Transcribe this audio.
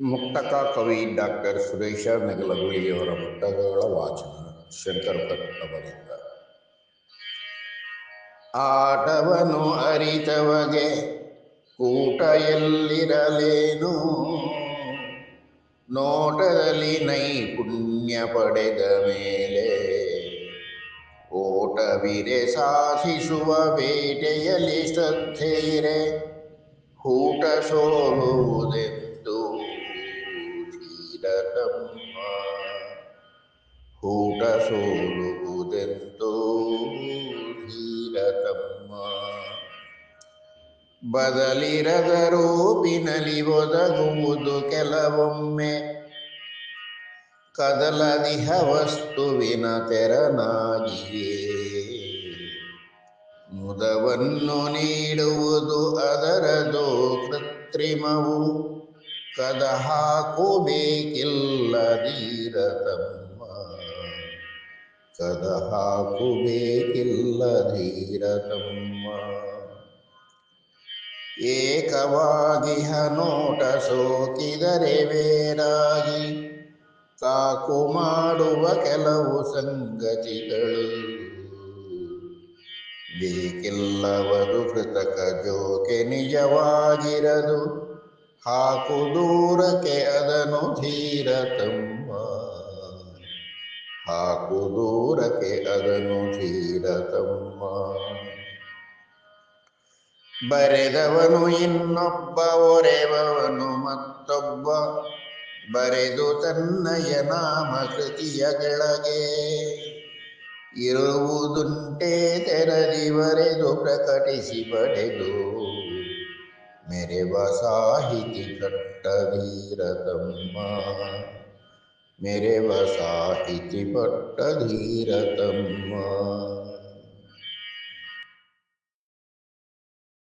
ಮುಕ್ತಕ ಕವಿ ಡಾಕ್ಟರ್ ಸುರೇಶ ನೆಗಲಗುಳಿಯವರ ಮುಕ್ತಕಗಳ ವಾಚನ ಶಂಕರ್ ಭಟ್ ಆಟವನು ಅರಿತವಗೆ ಕೂಟ ಎಲ್ಲಿರಲೇನು? ನೋಟದಲ್ಲಿ ನೈಪುಣ್ಯ ಪಡೆದ ಮೇಲೆ ಓಟವಿರೆ ಸಾಧಿಸುವ ಬೇಟೆಯಲ್ಲಿ ಶ್ರದ್ಧೆಯಿರೆ ಊಟ ಹೂಟ ಹೂಟ ಸೋಲುವುದೆಂದು ಧೀರತಮ್ಮ ಬದಲಿರದ ರೂಪಿನಲ್ಲಿ ಒದಗುವುದು ಕೆಲವೊಮ್ಮೆ. ಕದಲದಿಹ ವಸ್ತುವಿನ ತೆರನಾಗಿಯೇ. ಮುದವನ್ನು ನೀಡುವುದು ಅದರದು ಕೃತ್ರಿಮವು. ಕದ ಹಾಕುಬೇಕಿಲ್ಲ ಧೀರತಮ್ಮ ಕದ ಹಾಕುಬೇಕಿಲ್ಲ ಧೀರತಮ್ಮ ಏಕವಾಗಿಹ ನೋಟ ಸೋಕಿದರೆ ಬೇರಾಗಿ ಸಾಕು ಮಾಡುವ ಕೆಲವು ಸಂಗತಿಗಳು. ಬೇಕಿಲ್ಲವರು ಕೃತಕ ಜೋಕೆ ನಿಜವಾಗಿರದು. ಹಾಕು ದೂರಕ್ಕೆ ಅದನು ಧೀರತಮ್ಮ. ಹಾಕು ದೂರಕ್ಕೆ ಅದನು ಧೀರತಮ್ಮ ಬರೆದವನು ಇನ್ನೊಬ್ಬ, ಒರೆವವನು ಮತ್ತೊಬ್ಬ. ಬರೆದು ತನ್ನಯ ನಾಮ ಕೃತಿಯ ಕೆಳಗೆ. ಇರುವುದುಂಟೆ ತೆರದಿ ಬರೆದು ಪ್ರಕಟಿಸಿ ಪಡೆದು. ಮೆರೆವ ಸಾಹಿತಿ ಕಟ್ಟಧೀರತಮ್ಮ ಮೆರೆವ ಸಾಹಿತಿ ಪಟ್ಟಧೀರತಮ್ಮ